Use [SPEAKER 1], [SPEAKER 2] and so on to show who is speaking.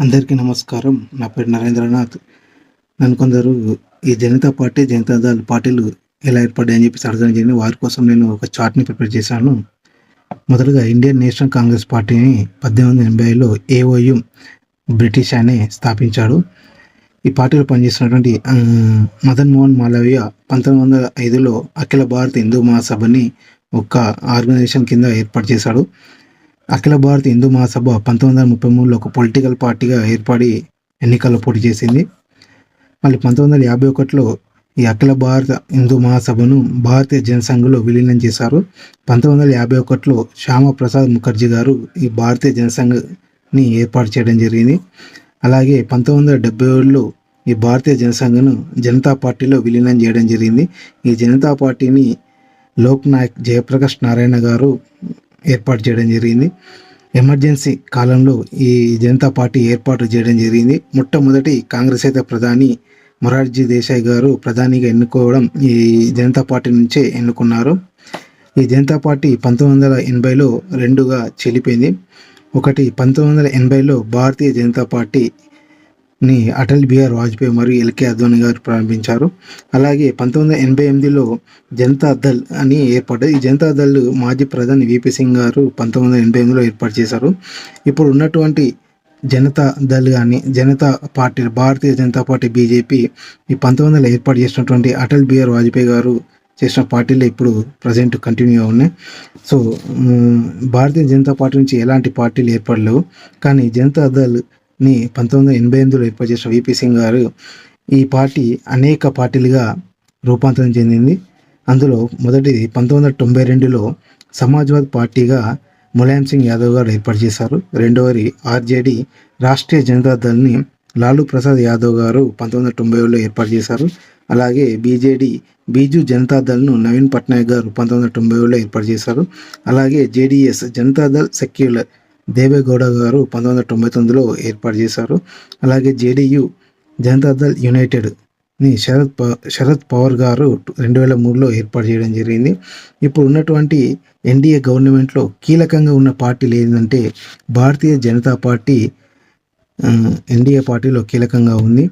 [SPEAKER 1] అందరికీ నమస్కారం. నా పేరు నరేంద్రనాథ్. నన్ను కొందరు ఈ జనతా పార్టీ జనతాదళ్ పార్టీలు ఎలా ఏర్పడ్డాయని చెప్పేసి అడగడం జరిగింది. వారి కోసం నేను ఒక చార్ట్ని ప్రిపేర్ చేశాను. మొదలుగా ఇండియన్ నేషనల్ కాంగ్రెస్ పార్టీని పద్దెనిమిది వందల ఎనభైలో ఏఓయు బ్రిటిష్ అనే స్థాపించాడు. ఈ పార్టీలో పనిచేసినటువంటి మదన్ మోహన్ మాలవీయ పంతొమ్మిది వందల ఐదులో అఖిల భారత హిందూ మహాసభని ఒక ఆర్గనైజేషన్ కింద ఏర్పాటు చేశాడు. అఖిల భారత హిందూ మహాసభ పంతొమ్మిది వందల ముప్పై మూడులో ఒక పొలిటికల్ పార్టీగా ఏర్పడి ఎన్నికల్లో పోటీ చేసింది. మళ్ళీ పంతొమ్మిది వందల యాభై ఒకటిలో ఈ అఖిల భారత హిందూ మహాసభను భారతీయ జనసంఘలో విలీనం చేశారు. పంతొమ్మిది వందల యాభై ఒకటిలో శ్యామప్రసాద్ ముఖర్జీ గారు ఈ భారతీయ జనసంఘని ఏర్పాటు చేయడం జరిగింది. అలాగే పంతొమ్మిది వందల డెబ్బై ఏడులో ఈ భారతీయ జనసంఘను జనతా పార్టీలో విలీనం చేయడం జరిగింది. ఈ జనతా పార్టీని లోక్ నాయక్ జయప్రకాష్ నారాయణ గారు ఏర్పాటు చేయడం జరిగింది. ఎమర్జెన్సీ కాలంలో ఈ జనతా పార్టీ ఏర్పాటు చేయడం జరిగింది. మొట్టమొదటి కాంగ్రెస్ అయితే ప్రధాని మొరార్జీ దేశాయ్ గారు ప్రధానిగా ఎన్నుకోవడం ఈ జనతా పార్టీ నుంచే ఎన్నుకున్నారు. ఈ జనతా పార్టీ పంతొమ్మిది వందల ఎనభైలో రెండుగా చెలిపోయింది ఒకటి పంతొమ్మిది వందల ఎనభైలో భారతీయ జనతా పార్టీ ని అటల్ బిహార్ వాజ్పేయి మరియు ఎల్కే అద్వానీ గారు ప్రారంభించారు. అలాగే పంతొమ్మిది వందల ఎనభై ఎనిమిదిలో జనతా దళ్ అని ఏర్పడ్డది ఈ జనతా దళ్ మాజీ ప్రధాని విపి సింగ్ గారు పంతొమ్మిది వందల ఎనభై ఎనిమిదిలో ఏర్పాటు చేశారు. ఇప్పుడు ఉన్నటువంటి జనతా దళ్ కానీ Janata party Bharatiya Janata party BJP ఈ పంతొమ్మిది వందల ఏర్పాటు చేసినటువంటి అటల్ బిహార్ వాజ్పేయి గారు చేసిన పార్టీలు ఇప్పుడు ప్రజెంట్ కంటిన్యూ ఉన్నాయి. సో భారతీయ జనతా పార్టీ నుంచి ఎలాంటి పార్టీలు ఏర్పడలేవు. కానీ జనతా దళ్ ని పంతొమ్మిది వందల ఎనభై ఎనిమిదిలో ఏర్పాటు చేసిన విపి సింగ్ గారు ఈ పార్టీ అనేక పార్టీలుగా రూపాంతరం చెందింది. అందులో మొదటిది పంతొమ్మిది వందల తొంభై రెండులో సమాజ్వాద్ పార్టీగా ములాయం సింగ్ యాదవ్ గారు ఏర్పాటు చేశారు. రెండవది ఆర్జేడి రాష్ట్రీయ జనతా దళ్ని లాలూ ప్రసాద్ యాదవ్ గారు పంతొమ్మిది వందల తొంభై ఏడులో ఏర్పాటు చేశారు. అలాగే బీజేడీ బీజు జనతా దళ్ను నవీన్ పట్నాయక్ గారు పంతొమ్మిది వందల తొంభై ఏడులో ఏర్పాటు చేశారు. అలాగే జేడీఎస్ జనతాదళ్ సెక్యులర్ దేవేగౌడ గారు పంతొమ్మిది వందల తొంభై తొమ్మిదిలో ఏర్పాటు చేశారు. అలాగే జేడీయూ జనతాదళ్ యునైటెడ్ని శరద్ ప శరద్ పవార్ గారు రెండు వేల మూడులో ఏర్పాటు చేయడం జరిగింది. ఇప్పుడు ఉన్నటువంటి ఎన్డీఏ గవర్నమెంట్లో కీలకంగా ఉన్న పార్టీలు ఏంటంటే భారతీయ జనతా పార్టీ ఎన్డీఏ పార్టీలో కీలకంగా ఉంది.